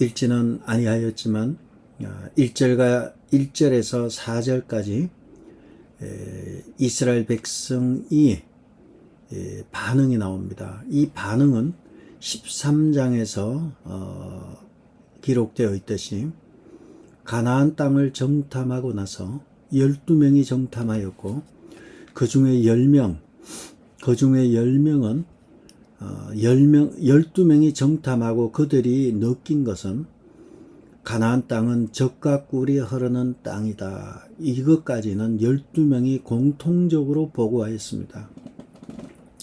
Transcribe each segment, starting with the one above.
읽지는 아니하였지만 1절과 1절에서 4절까지 이스라엘 백성이 에, 반응이 나옵니다. 이 반응은 13장에서 어, 기록되어 있듯이 가나안 땅을 정탐하고 나서 12명이 정탐하였고 그 중에 10명 그 중에 10명은 어, 10명, 12명이 정탐하고 그들이 느낀 것은 가나안 땅은 적과 꿀이 흐르는 땅이다. 이것까지는 12명이 공통적으로 보고하였습니다.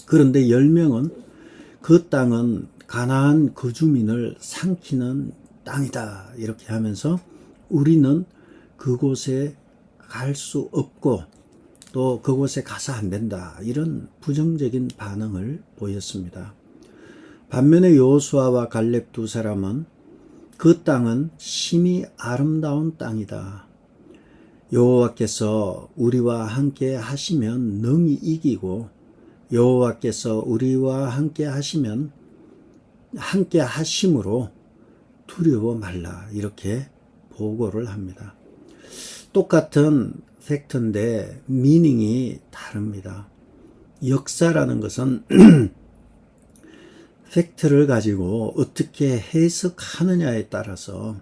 그런데 10명은 그 땅은 가나안 그 주민을 삼키는 땅이다. 이렇게 하면서 우리는 그곳에 갈 수 없고 또 그곳에 가서 안 된다. 이런 부정적인 반응을 보였습니다. 반면에 요수아와 갈렙 두 사람은 그 땅은 심히 아름다운 땅이다. 여호와께서 우리와 함께 하시면 능히 이기고 여호와께서 우리와 함께 하시면 함께 하심으로 두려워 말라 이렇게 보고를 합니다. 똑같은 팩트인데 미닝이 다릅니다. 역사라는 것은 팩트를 가지고 어떻게 해석하느냐에 따라서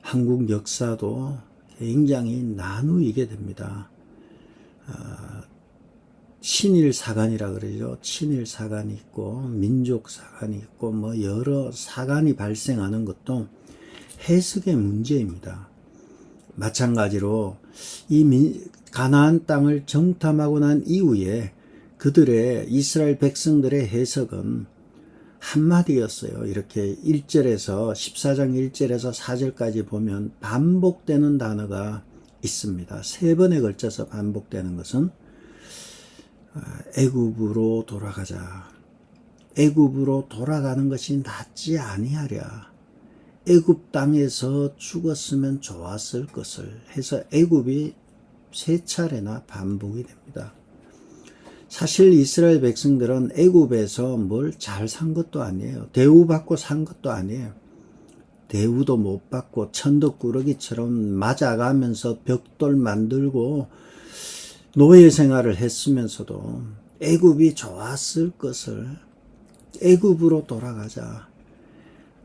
한국 역사도 굉장히 나누이게 됩니다. 아, 친일 사관이라 그러죠. 친일 사관이 있고 민족 사관이 있고 뭐 여러 사관이 발생하는 것도 해석의 문제입니다. 마찬가지로 이 민, 가나안 땅을 정탐하고 난 이후에 그들의 이스라엘 백성들의 해석은 한마디였어요. 이렇게 1절에서 14장 1절에서 4절까지 보면 반복되는 단어가 있습니다. 세 번에 걸쳐서 반복되는 것은 아, 애굽으로 돌아가자. 애굽으로 돌아가는 것이 낫지 아니하랴. 애굽 땅에서 죽었으면 좋았을 것을 해서 애굽이 세 차례나 반복이 됩니다. 사실 이스라엘 백성들은 애굽에서 뭘 잘 산 것도 아니에요. 대우받고 산 것도 아니에요. 대우도 못 받고 천덕꾸러기처럼 맞아가면서 벽돌 만들고 노예 생활을 했으면서도 애굽이 좋았을 것을 애굽으로 돌아가자.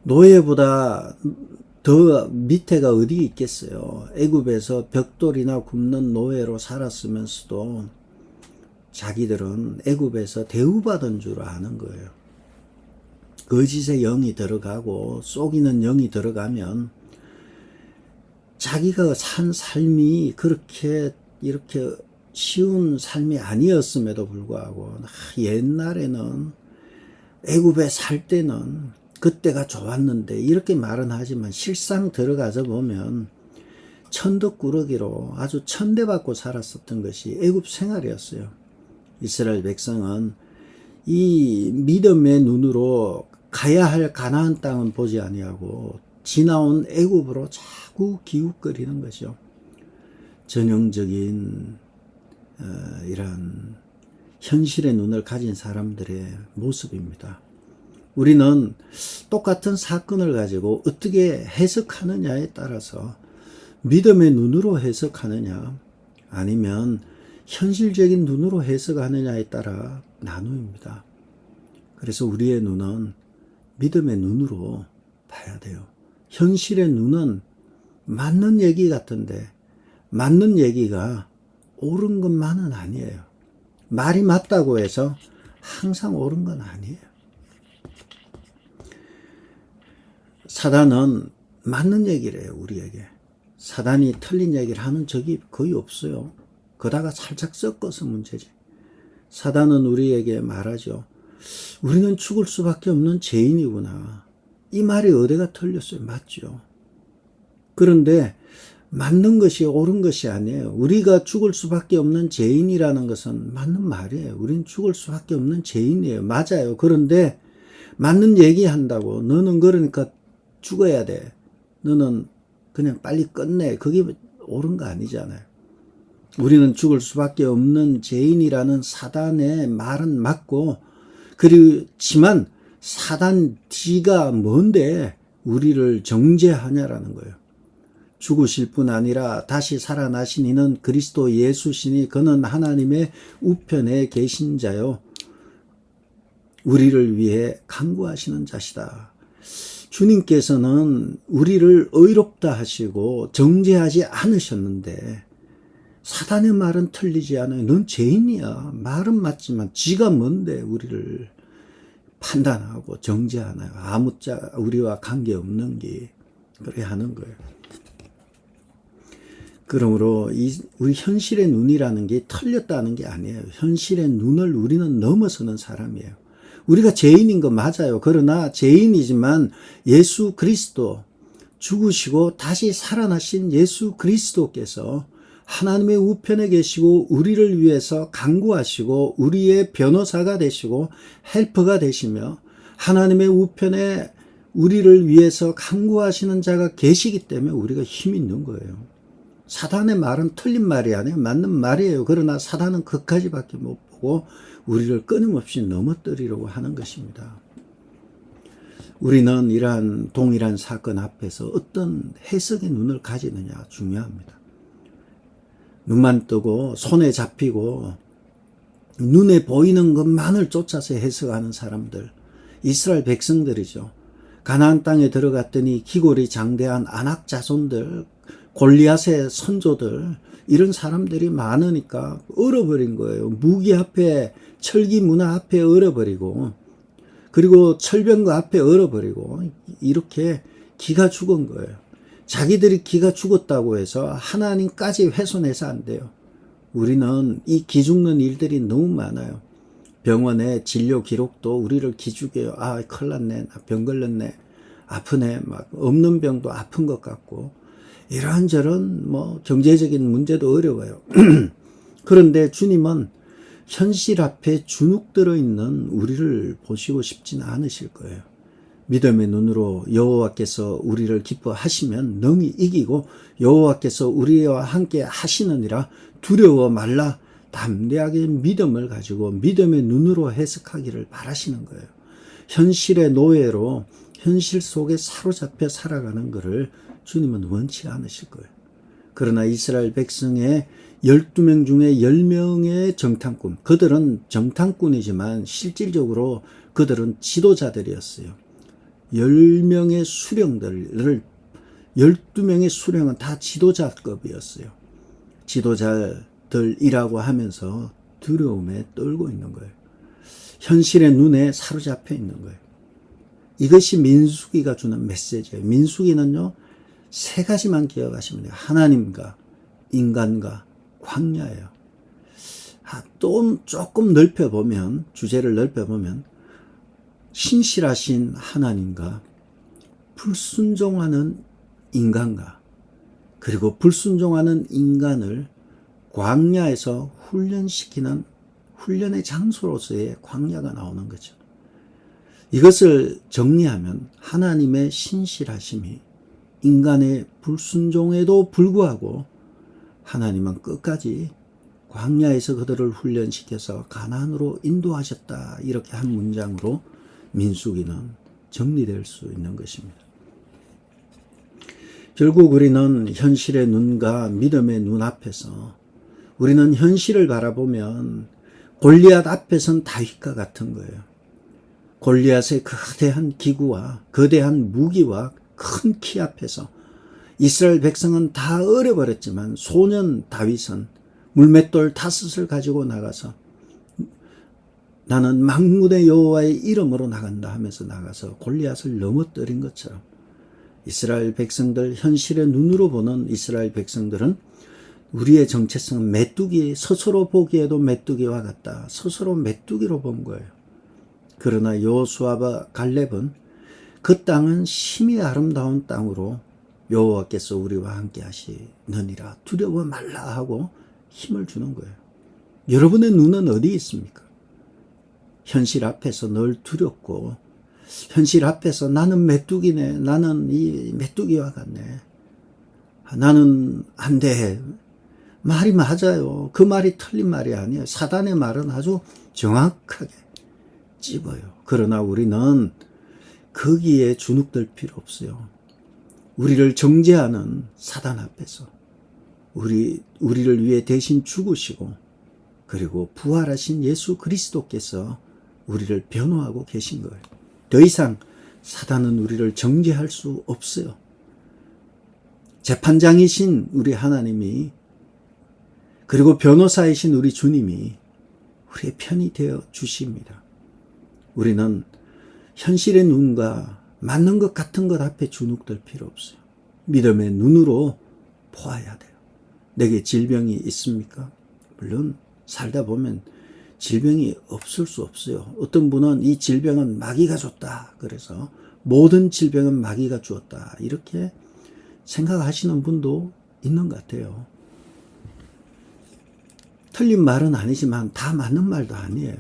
노예보다 더 밑에가 어디 있겠어요. 애굽에서 벽돌이나 굽는 노예로 살았으면서도 자기들은 애굽에서 대우받은 줄 아는 거예요. 거짓의 영이 들어가고 속이는 영이 들어가면 자기가 산 삶이 그렇게 이렇게 쉬운 삶이 아니었음에도 불구하고 아, 옛날에는 애굽에 살 때는 그때가 좋았는데 이렇게 말은 하지만 실상 들어가서 보면 천덕꾸러기로 아주 천대받고 살았었던 것이 애굽 생활이었어요. 이스라엘 백성은 이 믿음의 눈으로 가야 할 가나안 땅은 보지 아니하고 지나온 애굽으로 자꾸 기웃거리는 것이요. 전형적인 어, 이런 현실의 눈을 가진 사람들의 모습입니다. 우리는 똑같은 사건을 가지고 어떻게 해석하느냐에 따라서 믿음의 눈으로 해석하느냐 아니면 현실적인 눈으로 해석하느냐에 따라 나누입니다. 그래서 우리의 눈은 믿음의 눈으로 봐야 돼요. 현실의 눈은 맞는 얘기 같은데 맞는 얘기가 옳은 것만은 아니에요. 말이 맞다고 해서 항상 옳은 건 아니에요. 사단은 맞는 얘기를 해요, 우리에게. 사단이 틀린 얘기를 하는 적이 거의 없어요. 그다가 살짝 섞어서 문제지. 사단은 우리에게 말하죠. 우리는 죽을 수밖에 없는 죄인이구나. 이 말이 어디가 틀렸어요? 맞죠. 그런데 맞는 것이 옳은 것이 아니에요. 우리가 죽을 수밖에 없는 죄인이라는 것은 맞는 말이에요. 우리는 죽을 수밖에 없는 죄인이에요. 맞아요. 그런데 맞는 얘기 한다고 너는 그러니까 죽어야 돼. 너는 그냥 빨리 끝내. 그게 옳은 거 아니잖아요. 우리는 죽을 수밖에 없는 죄인이라는 사단의 말은 맞고 그렇지만 사단 뒤가 뭔데 우리를 정죄하냐라는 거예요. 죽으실 뿐 아니라 다시 살아나신 이는 그리스도 예수시니 그는 하나님의 우편에 계신 자요. 우리를 위해 강구하시는 자시다. 주님께서는 우리를 의롭다 하시고 정죄하지 않으셨는데 사단의 말은 틀리지 않아요. 넌 죄인이야. 말은 맞지만 지가 뭔데 우리를 판단하고 정죄하나요? 아무자 우리와 관계없는 게 그래 하는 거예요. 그러므로 이 우리 현실의 눈이라는 게 틀렸다는 게 아니에요. 현실의 눈을 우리는 넘어서는 사람이에요. 우리가 죄인인 거 맞아요. 그러나 죄인이지만 예수 그리스도 죽으시고 다시 살아나신 예수 그리스도께서 하나님의 우편에 계시고 우리를 위해서 강구하시고 우리의 변호사가 되시고 헬퍼가 되시며 하나님의 우편에 우리를 위해서 강구하시는 자가 계시기 때문에 우리가 힘 있는 거예요. 사단의 말은 틀린 말이 아니에요. 맞는 말이에요. 그러나 사단은 그까지밖에 못 보고 우리를 끊임없이 넘어뜨리려고 하는 것입니다. 우리는 이러한 동일한 사건 앞에서 어떤 해석의 눈을 가지느냐 중요합니다. 눈만 뜨고 손에 잡히고 눈에 보이는 것만을 쫓아서 해석하는 사람들 이스라엘 백성들이죠. 가나안 땅에 들어갔더니 기골이 장대한 안악 자손들 골리앗의 선조들 이런 사람들이 많으니까 얼어버린 거예요. 무기 앞에 철기 문화 앞에 얼어버리고 그리고 철병거 앞에 얼어버리고 이렇게 기가 죽은 거예요. 자기들이 기가 죽었다고 해서 하나님까지 훼손해서 안 돼요. 우리는 이 기죽는 일들이 너무 많아요. 병원에 진료 기록도 우리를 기죽여요. 아, 큰일 났네. 병 걸렸네. 아프네. 막 없는 병도 아픈 것 같고 이런저런 뭐 경제적인 문제도 어려워요. 그런데 주님은 현실 앞에 주눅 들어 있는 우리를 보시고 싶지는 않으실 거예요. 믿음의 눈으로 여호와께서 우리를 기뻐하시면 능히 이기고 여호와께서 우리와 함께 하시느니라 두려워 말라 담대하게 믿음을 가지고 믿음의 눈으로 해석하기를 바라시는 거예요. 현실의 노예로 현실 속에 사로잡혀 살아가는 것을 주님은 원치 않으실 거예요. 그러나 이스라엘 백성의 12명 중에 10명의 정탐꾼, 그들은 정탐꾼이지만 실질적으로 그들은 지도자들이었어요. 10명의 수령들을 12명의 수령은 다 지도자급이었어요. 지도자들이라고 하면서 두려움에 떨고 있는 거예요. 현실의 눈에 사로잡혀 있는 거예요. 이것이 민수기가 주는 메시지예요. 민수기는요, 세 가지만 기억하시면 돼요. 하나님과 인간과 광야예요. 아, 또 조금 넓혀보면, 주제를 넓혀보면, 신실하신 하나님과 불순종하는 인간과 그리고 불순종하는 인간을 광야에서 훈련시키는 훈련의 장소로서의 광야가 나오는 거죠. 이것을 정리하면 하나님의 신실하심이 인간의 불순종에도 불구하고 하나님은 끝까지 광야에서 그들을 훈련시켜서 가난으로 인도하셨다. 이렇게 한 문장으로 민수기는 정리될 수 있는 것입니다. 결국 우리는 현실의 눈과 믿음의 눈 앞에서 우리는 현실을 바라보면 골리앗 앞에선 다윗과 같은 거예요. 골리앗의 거대한 기구와 거대한 무기와 큰 키 앞에서 이스라엘 백성은 다 얼어버렸지만 소년 다윗은 물맷돌 다섯을 가지고 나가서 나는 망군의 여호와의 이름으로 나간다 하면서 나가서 골리앗을 넘어뜨린 것처럼 이스라엘 백성들 현실의 눈으로 보는 이스라엘 백성들은 우리의 정체성은 메뚜기 스스로 보기에도 메뚜기와 같다. 스스로 메뚜기로 본 거예요. 그러나 여호수아와 갈렙은 그 땅은 심히 아름다운 땅으로 여호와께서 우리와 함께 하시느니라 두려워 말라 하고 힘을 주는 거예요. 여러분의 눈은 어디 있습니까? 현실 앞에서 늘 두렵고 현실 앞에서 나는 메뚜기네. 나는 이 메뚜기와 같네. 나는 안 돼. 말이 맞아요. 그 말이 틀린 말이 아니에요. 사단의 말은 아주 정확하게 찝어요. 그러나 우리는 거기에 주눅들 필요 없어요. 우리를 정죄하는 사단 앞에서 우리 우리를 위해 대신 죽으시고 그리고 부활하신 예수 그리스도께서 우리를 변호하고 계신 거예요. 더 이상 사단은 우리를 정죄할 수 없어요. 재판장이신 우리 하나님이 그리고 변호사이신 우리 주님이 우리의 편이 되어 주십니다. 우리는 현실의 눈과 맞는 것 같은 것 앞에 주눅들 필요 없어요. 믿음의 눈으로 보아야 돼요. 내게 질병이 있습니까? 물론 살다 보면 질병이 없을 수 없어요. 어떤 분은 이 질병은 마귀가 줬다. 그래서 모든 질병은 마귀가 주었다. 이렇게 생각하시는 분도 있는 것 같아요. 틀린 말은 아니지만 다 맞는 말도 아니에요.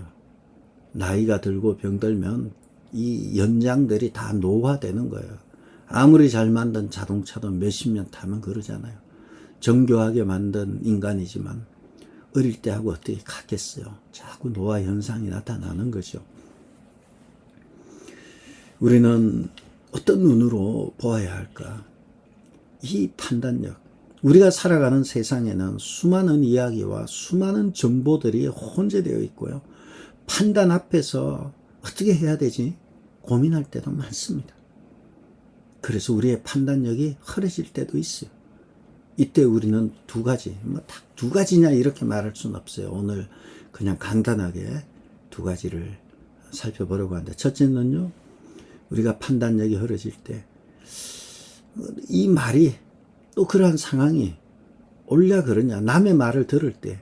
나이가 들고 병들면 이 연장들이 다 노화되는 거예요. 아무리 잘 만든 자동차도 몇십 년 타면 그러잖아요. 정교하게 만든 인간이지만 어릴 때하고 어떻게 같겠어요. 자꾸 노화 현상이 나타나는 거죠. 우리는 어떤 눈으로 보아야 할까? 이 판단력. 우리가 살아가는 세상에는 수많은 이야기와 수많은 정보들이 혼재되어 있고요. 판단 앞에서 어떻게 해야 되지? 고민할 때도 많습니다. 그래서 우리의 판단력이 흐려질 때도 있어요. 이때 우리는 두 가지, 뭐 딱 두 가지냐 이렇게 말할 수는 없어요. 오늘 그냥 간단하게 두 가지를 살펴보려고 하는데 첫째는요, 우리가 판단력이 흐려질 때 이 말이 또 그러한 상황이 올려 그러냐 남의 말을 들을 때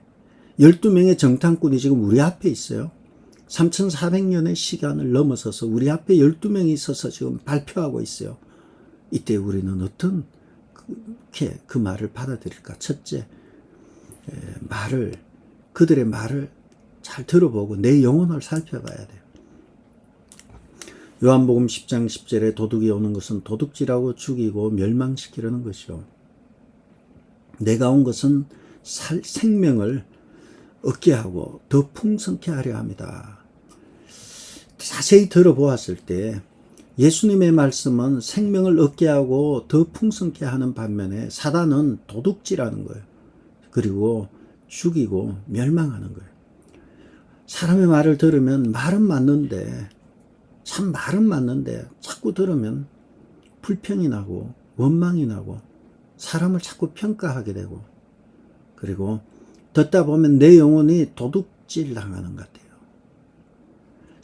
12명의 정탐꾼이 지금 우리 앞에 있어요. 3,400년의 시간을 넘어서서 우리 앞에 12명이 있어서 지금 발표하고 있어요. 이때 우리는 어떤 그렇게 그 말을 받아들일까? 첫째, 에, 말을 그들의 말을 잘 들어보고 내 영혼을 살펴봐야 돼요. 요한복음 10장 10절에 도둑이 오는 것은 도둑질하고 죽이고 멸망시키려는 것이요. 내가 온 것은 살, 생명을 얻게 하고 더 풍성케 하려 합니다. 자세히 들어보았을 때 예수님의 말씀은 생명을 얻게 하고 더 풍성케 하는 반면에 사단은 도둑질하는 거예요. 그리고 죽이고 멸망하는 거예요. 사람의 말을 들으면 말은 맞는데 참 말은 맞는데 자꾸 들으면 불평이 나고 원망이 나고 사람을 자꾸 평가하게 되고 그리고 듣다 보면 내 영혼이 도둑질 당하는 것 같아요.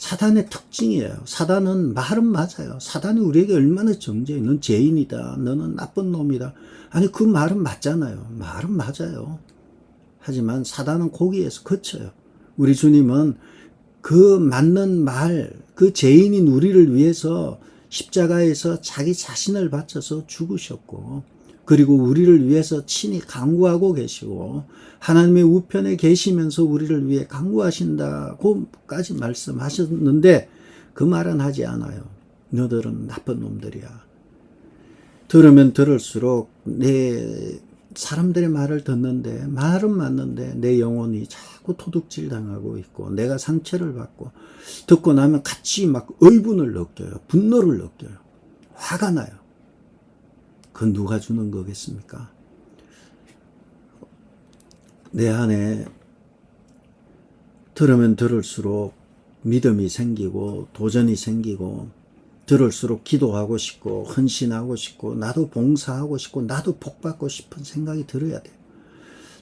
사단의 특징이에요. 사단은 말은 맞아요. 사단이 우리에게 얼마나 정죄해. 넌 죄인이다. 너는 나쁜 놈이다. 아니, 그 말은 맞잖아요. 말은 맞아요. 하지만 사단은 거기에서 거쳐요. 우리 주님은 그 맞는 말, 그 죄인인 우리를 위해서 십자가에서 자기 자신을 바쳐서 죽으셨고, 그리고 우리를 위해서 친히 강구하고 계시고 하나님의 우편에 계시면서 우리를 위해 강구하신다고까지 말씀하셨는데 그 말은 하지 않아요. 너들은 나쁜 놈들이야. 들으면 들을수록 내 사람들의 말을 듣는데 말은 맞는데 내 영혼이 자꾸 도둑질 당하고 있고 내가 상처를 받고 듣고 나면 같이 막 의분을 느껴요. 분노를 느껴요. 화가 나요. 그건 누가 주는 거겠습니까? 내 안에 들으면 들을수록 믿음이 생기고 도전이 생기고 들을수록 기도하고 싶고 헌신하고 싶고 나도 봉사하고 싶고 나도 복 받고 싶은 생각이 들어야 돼요.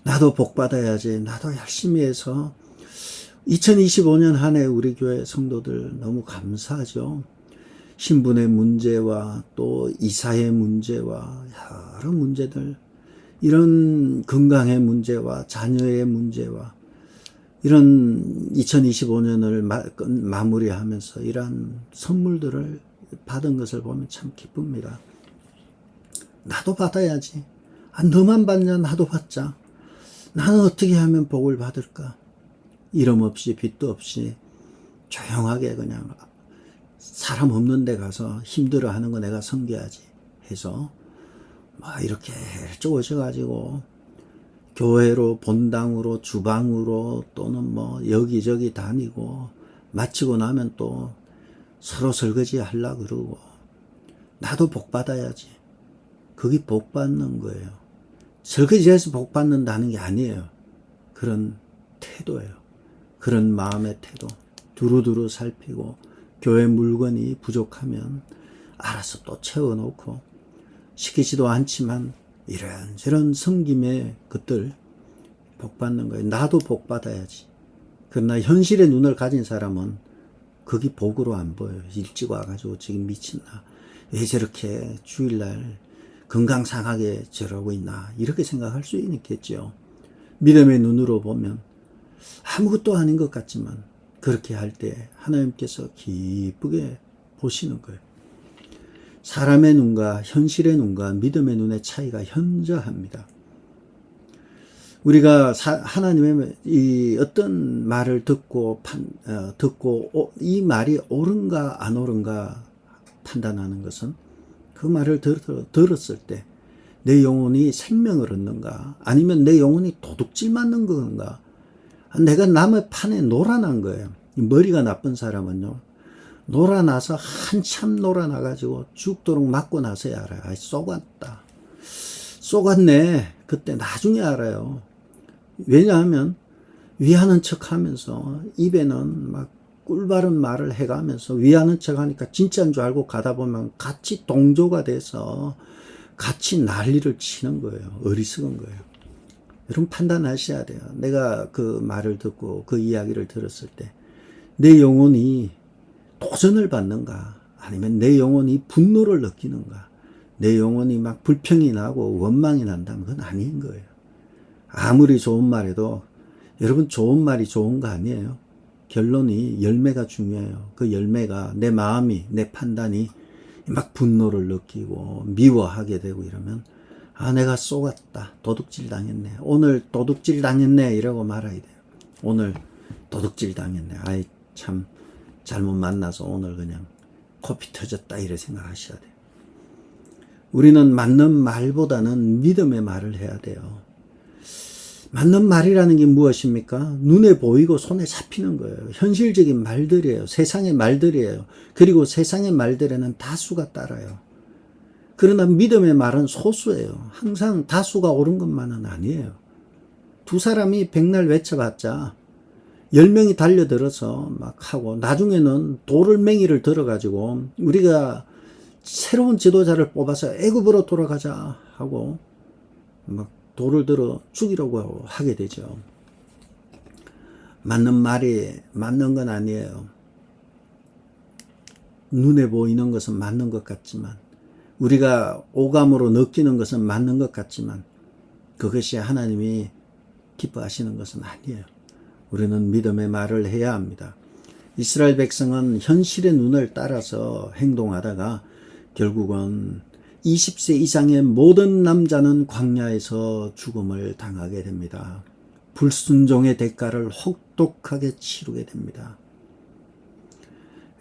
나도 복 받아야지. 나도 열심히 해서 2025년 한 해 우리 교회 성도들 너무 감사하죠. 신분의 문제와 또 이사의 문제와 여러 문제들, 이런 건강의 문제와 자녀의 문제와 이런 2025년을 마, 무리하면서 이러한 선물들을 받은 것을 보면 참 기쁩니다. 나도 받아야지. 아, 너만 받냐? 나도 받자. 나는 어떻게 하면 복을 받을까? 이름 없이 빚도 없이 조용하게 그냥 사람 없는 데 가서 힘들어 하는 거 내가 섬겨야지 해서 막 이렇게 쪼그셔 가지고 교회로 본당으로 주방으로 또는 뭐 여기저기 다니고 마치고 나면 또 서로 설거지 하려 그러고 나도 복 받아야지. 그게 복 받는 거예요. 설거지해서 복 받는다는 게 아니에요. 그런 태도예요. 그런 마음의 태도. 두루두루 살피고 교회 물건이 부족하면 알아서 또 채워놓고 시키지도 않지만 이런저런 섬김의 것들 복 받는 거예요. 나도 복 받아야지. 그러나 현실의 눈을 가진 사람은 그게 복으로 안 보여요. 일찍 와가지고 지금 미친나. 왜 저렇게 주일날 건강 상하게 저러고 있나. 이렇게 생각할 수 있겠죠. 믿음의 눈으로 보면 아무것도 아닌 것 같지만 그렇게 할 때 하나님께서 기쁘게 보시는 거예요. 사람의 눈과 현실의 눈과 믿음의 눈의 차이가 현저합니다. 우리가 사, 하나님의 이 어떤 말을 듣고 판, 어, 듣고 오, 이 말이 옳은가 안 옳은가 판단하는 것은 그 말을 들, 들었을 때 내 영혼이 생명을 얻는가 아니면 내 영혼이 도둑질 맞는 건가 내가 남의 판에 놀아난 거예요. 머리가 나쁜 사람은요. 놀아나서 한참 놀아나가지고 죽도록 맞고 나서야 알아요. 아이, 쏘갔다. 쏘갔네. 그때 나중에 알아요. 왜냐하면 위하는 척 하면서 입에는 막 꿀바른 말을 해가면서 위하는 척 하니까 진짜인 줄 알고 가다 보면 같이 동조가 돼서 같이 난리를 치는 거예요. 어리석은 거예요. 여러분 판단하셔야 돼요. 내가 그 말을 듣고 그 이야기를 들었을 때 내 영혼이 도전을 받는가 아니면 내 영혼이 분노를 느끼는가 내 영혼이 막 불평이 나고 원망이 난다면 그건 아닌 거예요. 아무리 좋은 말해도 여러분 좋은 말이 좋은 거 아니에요. 결론이 열매가 중요해요. 그 열매가 내 마음이 내 판단이 막 분노를 느끼고 미워하게 되고 이러면 아 내가 쏘갔다 도둑질 당했네 오늘 도둑질 당했네 이라고 말아야 돼요. 오늘 도둑질 당했네. 아이 참 잘못 만나서 오늘 그냥 코피 터졌다 이래 생각하셔야 돼요. 우리는 맞는 말보다는 믿음의 말을 해야 돼요. 맞는 말이라는 게 무엇입니까? 눈에 보이고 손에 잡히는 거예요. 현실적인 말들이에요. 세상의 말들이에요. 그리고 세상의 말들에는 다수가 따라요. 그러나 믿음의 말은 소수예요. 항상 다수가 옳은 것만은 아니에요. 두 사람이 백날 외쳐봤자 열 명이 달려들어서 막 하고 나중에는 돌을 맹이를 들어가지고 우리가 새로운 지도자를 뽑아서 애굽으로 돌아가자 하고 막 돌을 들어 죽이려고 하게 되죠. 맞는 말이 맞는 건 아니에요. 눈에 보이는 것은 맞는 것 같지만 우리가 오감으로 느끼는 것은 맞는 것 같지만 그것이 하나님이 기뻐하시는 것은 아니에요. 우리는 믿음의 말을 해야 합니다. 이스라엘 백성은 현실의 눈을 따라서 행동하다가 결국은 20세 이상의 모든 남자는 광야에서 죽음을 당하게 됩니다. 불순종의 대가를 혹독하게 치르게 됩니다.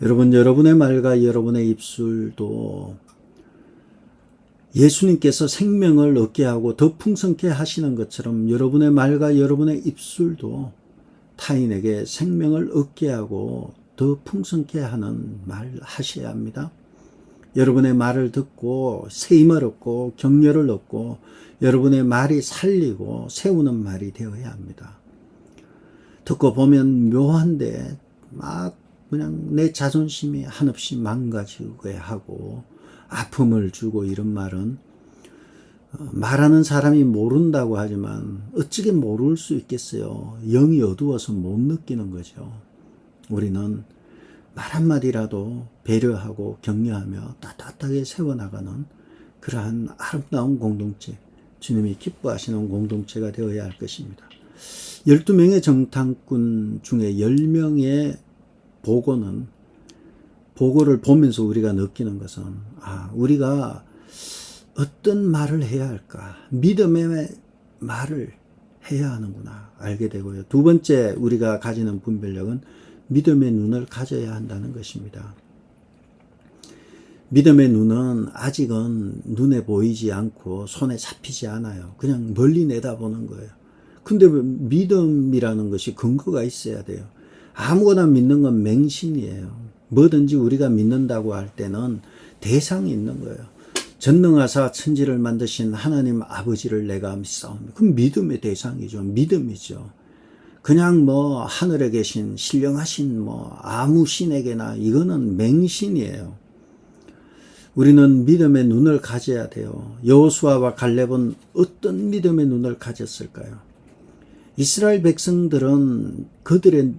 여러분, 여러분의 말과 여러분의 입술도 예수님께서 생명을 얻게 하고 더 풍성케 하시는 것처럼 여러분의 말과 여러분의 입술도 타인에게 생명을 얻게 하고 더 풍성케 하는 말 하셔야 합니다. 여러분의 말을 듣고 세임을 얻고 격려를 얻고 여러분의 말이 살리고 세우는 말이 되어야 합니다. 듣고 보면 묘한데 막 그냥 내 자존심이 한없이 망가지게 하고 아픔을 주고 이런 말은 어, 말하는 사람이 모른다고 하지만 어찌게 모를 수 있겠어요. 영이 어두워서 못 느끼는 거죠. 우리는 말 한마디라도 배려하고 격려하며 따뜻하게 세워나가는 그러한 아름다운 공동체, 주님이 기뻐하시는 공동체가 되어야 할 것입니다. 12명의 정탐꾼 중에 10명의 보고는 보고를 보면서 우리가 느끼는 것은 아, 우리가 어떤 말을 해야 할까? 믿음의 말을 해야 하는구나 알게 되고요. 두 번째 우리가 가지는 분별력은 믿음의 눈을 가져야 한다는 것입니다. 믿음의 눈은 아직은 눈에 보이지 않고 손에 잡히지 않아요. 그냥 멀리 내다보는 거예요. 근데 믿음이라는 것이 근거가 있어야 돼요. 아무거나 믿는 건 맹신이에요. 뭐든지 우리가 믿는다고 할 때는 대상이 있는 거예요. 전능하사 천지를 만드신 하나님 아버지를 내가 믿사옵니다. 그럼 믿음의 대상이죠. 믿음이죠. 그냥 뭐 하늘에 계신 신령하신 뭐 아무 신에게나 이거는 맹신이에요. 우리는 믿음의 눈을 가져야 돼요. 여호수아와 갈렙은 어떤 믿음의 눈을 가졌을까요? 이스라엘 백성들은 그들의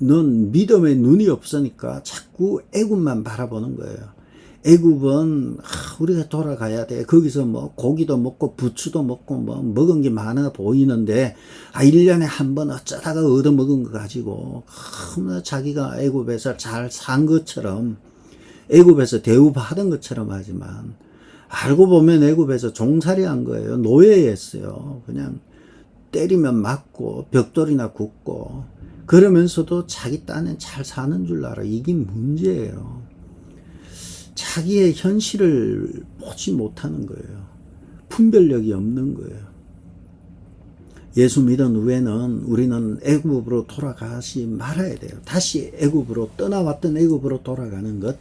눈 믿음의 눈이 없으니까 자꾸 애굽만 바라보는 거예요. 애굽은 아, 우리가 돌아가야 돼. 거기서 뭐 고기도 먹고 부추도 먹고 뭐 먹은 게 많아 보이는데 아 1년에 한 번 어쩌다가 얻어 먹은 거 가지고 너무나 자기가 애굽에서 잘 산 것처럼 애굽에서 대우받은 것처럼 하지만 알고 보면 애굽에서 종살이 한 거예요. 노예였어요. 그냥 때리면 맞고 벽돌이나 굽고 그러면서도 자기 딴엔 잘 사는 줄 알아. 이게 문제예요. 자기의 현실을 보지 못하는 거예요. 분별력이 없는 거예요. 예수 믿은 후에는 우리는 애굽으로 돌아가지 말아야 돼요. 다시 애굽으로 떠나왔던 애굽으로 돌아가는 것,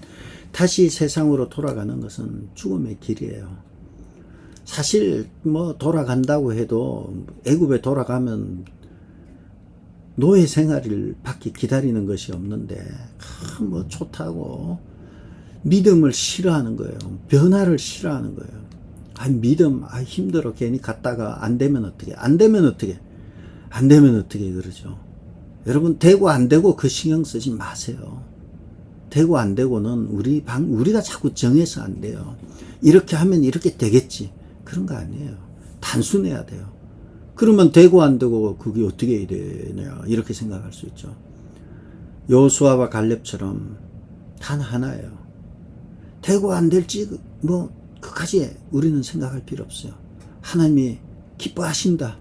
다시 세상으로 돌아가는 것은 죽음의 길이에요. 사실 뭐 돌아간다고 해도 애굽에 돌아가면 노예 생활을 받기 기다리는 것이 없는데 아, 뭐 좋다고 믿음을 싫어하는 거예요. 변화를 싫어하는 거예요. 아, 믿음, 아, 힘들어. 괜히 갔다가 안 되면 어떻게, 안 되면 어떻게, 안 되면 어떻게 그러죠. 여러분, 되고 안 되고 그 신경 쓰지 마세요. 되고 안 되고는 우리 방, 우리가 자꾸 정해서 안 돼요. 이렇게 하면 이렇게 되겠지. 그런 거 아니에요. 단순해야 돼요. 그러면 되고 안 되고 그게 어떻게 되냐. 이렇게 생각할 수 있죠. 요수아와 갈렙처럼 단 하나예요. 되고 안 될지 뭐 그까지 우리는 생각할 필요 없어요. 하나님이 기뻐하신다.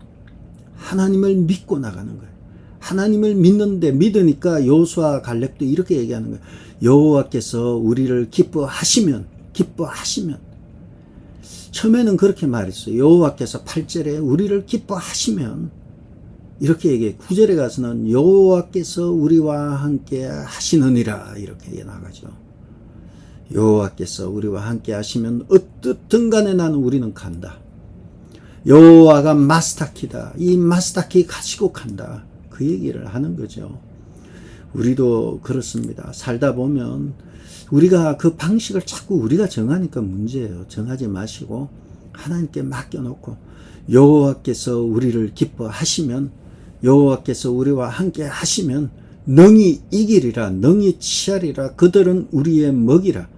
하나님을 믿고 나가는 거예요. 하나님을 믿는데 믿으니까 여호수아 갈렙도 이렇게 얘기하는 거예요. 여호와께서 우리를 기뻐하시면 기뻐하시면 처음에는 그렇게 말했어요. 여호와께서 8절에 우리를 기뻐하시면 이렇게 얘기해. 9절에 가서는 여호와께서 우리와 함께 하시느니라 이렇게 나가죠. 여호와께서 우리와 함께 하시면 어떻든 간에 나는 우리는 간다. 여호와가 마스타키다. 이 마스타키 가지고 간다. 그 얘기를 하는 거죠. 우리도 그렇습니다. 살다 보면 우리가 그 방식을 자꾸 우리가 정하니까 문제예요. 정하지 마시고 하나님께 맡겨놓고 여호와께서 우리를 기뻐하시면 여호와께서 우리와 함께 하시면 능히 이기리라 능히 취하리라 그들은 우리의 먹이라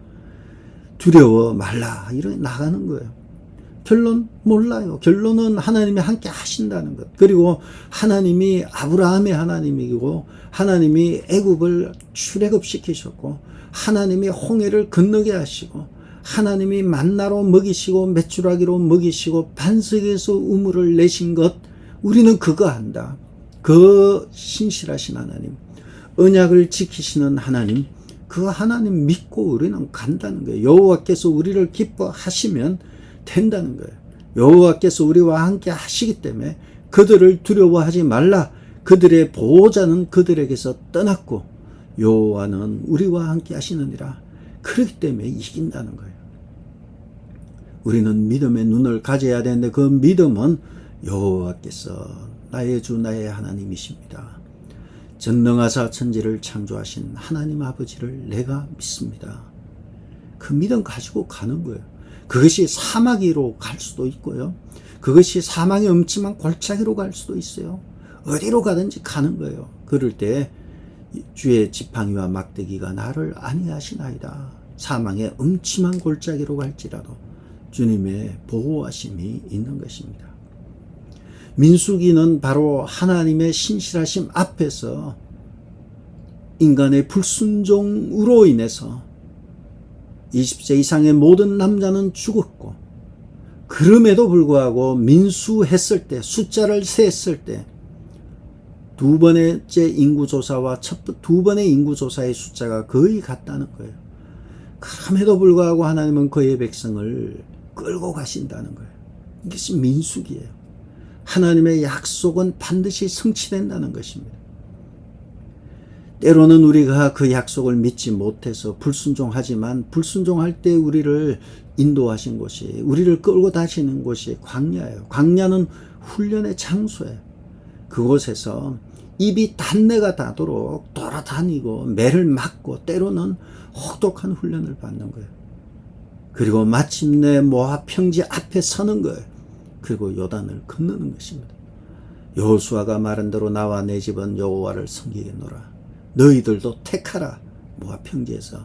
두려워 말라 이렇게 나가는 거예요. 결론 몰라요. 결론은 하나님이 함께 하신다는 것. 그리고 하나님이 아브라함의 하나님이고 하나님이 애굽을 출애굽시키셨고 하나님이 홍해를 건너게 하시고 하나님이 만나로 먹이시고 메추라기로 먹이시고 반석에서 우물을 내신 것 우리는 그거 한다. 그 신실하신 하나님, 언약을 지키시는 하나님, 그 하나님 믿고 우리는 간다는 거예요. 여호와께서 우리를 기뻐하시면 된다는 거예요. 여호와께서 우리와 함께 하시기 때문에 그들을 두려워하지 말라. 그들의 보호자는 그들에게서 떠났고 여호와는 우리와 함께 하시느니라. 그렇기 때문에 이긴다는 거예요. 우리는 믿음의 눈을 가져야 되는데 그 믿음은 여호와께서 나의 주 나의 하나님이십니다. 전능하사 천지를 창조하신 하나님 아버지를 내가 믿습니다. 그 믿음 가지고 가는 거예요. 그것이 사마귀로 갈 수도 있고요. 그것이 사망의 음침한 골짜기로 갈 수도 있어요. 어디로 가든지 가는 거예요. 그럴 때 주의 지팡이와 막대기가 나를 안위하시나이다. 사망의 음침한 골짜기로 갈지라도 주님의 보호하심이 있는 것입니다. 민수기는 바로 하나님의 신실하심 앞에서 인간의 불순종으로 인해서 20세 이상의 모든 남자는 죽었고 그럼에도 불구하고 민수했을 때 숫자를 세었을 때 두 번째 인구조사와 첫, 두 번의 인구조사의 숫자가 거의 같다는 거예요. 그럼에도 불구하고 하나님은 그의 백성을 끌고 가신다는 거예요. 이것이 민숙이에요. 하나님의 약속은 반드시 성취된다는 것입니다. 때로는 우리가 그 약속을 믿지 못해서 불순종하지만 불순종할 때 우리를 인도하신 곳이 우리를 끌고 다시는 곳이 광야예요. 광야는 훈련의 장소예요. 그곳에서 입이 단내가 나도록 돌아다니고 매를 맞고 때로는 혹독한 훈련을 받는 거예요. 그리고 마침내 모압 평지 앞에 서는 거예요. 그리고 요단을 건너는 것입니다. 여호수아가 말한 대로 나와 내 집은 여호와를 섬기겠노라. 너희들도 택하라. 모압 평지에서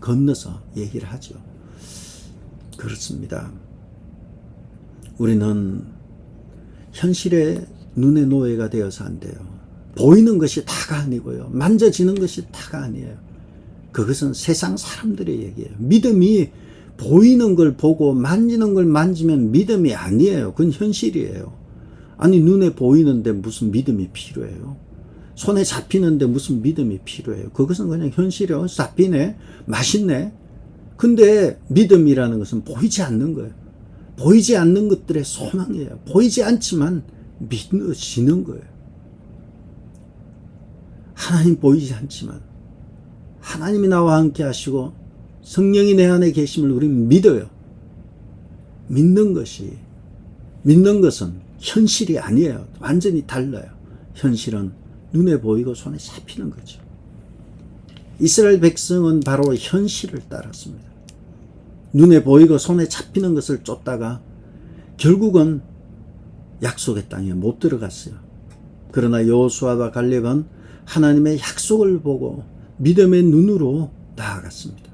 건너서 얘기를 하죠. 그렇습니다. 우리는 현실의 눈의 노예가 되어서 안 돼요. 보이는 것이 다가 아니고요. 만져지는 것이 다가 아니에요. 그것은 세상 사람들의 얘기예요. 믿음이 보이는 걸 보고 만지는 걸 만지면 믿음이 아니에요. 그건 현실이에요. 아니, 눈에 보이는데 무슨 믿음이 필요해요? 손에 잡히는데 무슨 믿음이 필요해요? 그것은 그냥 현실이에요. 잡히네? 맛있네? 근데 믿음이라는 것은 보이지 않는 거예요. 보이지 않는 것들의 소망이에요. 보이지 않지만 믿어지는 거예요. 하나님 보이지 않지만 하나님이 나와 함께 하시고 성령이 내 안에 계심을 우리는 믿어요. 믿는 것이 믿는 것은 현실이 아니에요. 완전히 달라요. 현실은 눈에 보이고 손에 잡히는 거죠. 이스라엘 백성은 바로 현실을 따랐습니다. 눈에 보이고 손에 잡히는 것을 쫓다가 결국은 약속의 땅에 못 들어갔어요. 그러나 여호수아와 갈렙은 하나님의 약속을 보고 믿음의 눈으로 나아갔습니다.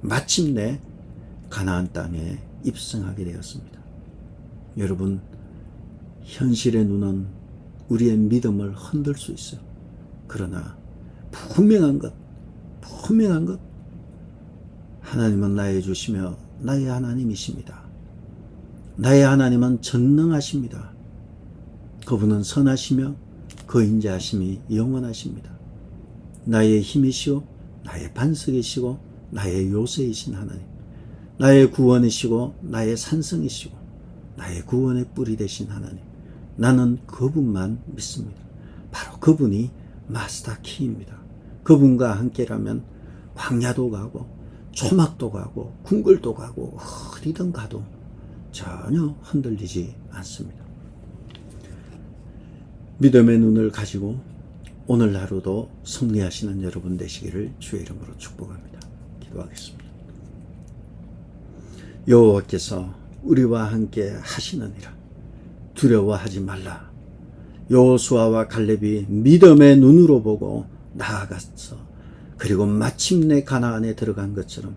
마침내 가나안 땅에 입성하게 되었습니다. 여러분 현실의 눈은 우리의 믿음을 흔들 수 있어요. 그러나 분명한 것, 분명한 것 하나님은 나의 주시며 나의 하나님이십니다. 나의 하나님은 전능하십니다. 그분은 선하시며 그 인자하심이 영원하십니다. 나의 힘이시오 나의 반석이시고 나의 요새이신 하나님 나의 구원이시고 나의 산성이시고 나의 구원의 뿌리 되신 하나님 나는 그분만 믿습니다. 바로 그분이 마스터 키입니다. 그분과 함께라면 광야도 가고 초막도 가고 궁궐도 가고 어디든 가도 전혀 흔들리지 않습니다. 믿음의 눈을 가지고 오늘 하루도 승리하시는 여러분 되시기를 주의 이름으로 축복합니다. 기도하겠습니다. 여호와께서 우리와 함께 하시느니라 두려워하지 말라. 여호수아와 갈렙이 믿음의 눈으로 보고 나아갔어. 그리고 마침내 가나안에 들어간 것처럼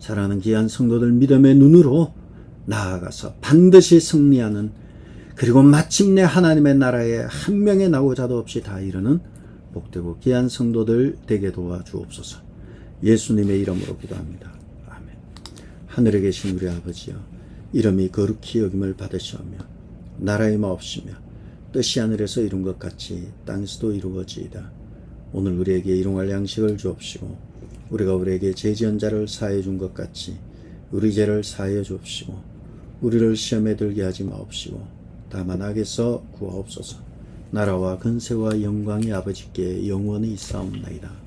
사랑하는 귀한 성도들 믿음의 눈으로 나아가서 반드시 승리하는 그리고 마침내 하나님의 나라에 한 명의 나고자도 없이 다 이르는 복되고 귀한 성도들 되게 도와주옵소서. 예수님의 이름으로 기도합니다. 아멘. 하늘에 계신 우리 아버지여, 이름이 거룩히 여김을 받으시오며, 나라의 마옵시며, 뜻이 하늘에서 이룬 것 같이 땅에서도 이루어지이다. 오늘 우리에게 일용할 양식을 주옵시고, 우리가 우리에게 죄지은 자를 사해 준 것 같이 우리 죄를 사하여 주옵시고, 우리를 시험에 들게 하지 마옵시고, 다만 악에서 구하옵소서. 나라와 근세와 영광이 아버지께 영원히 있사옵나이다.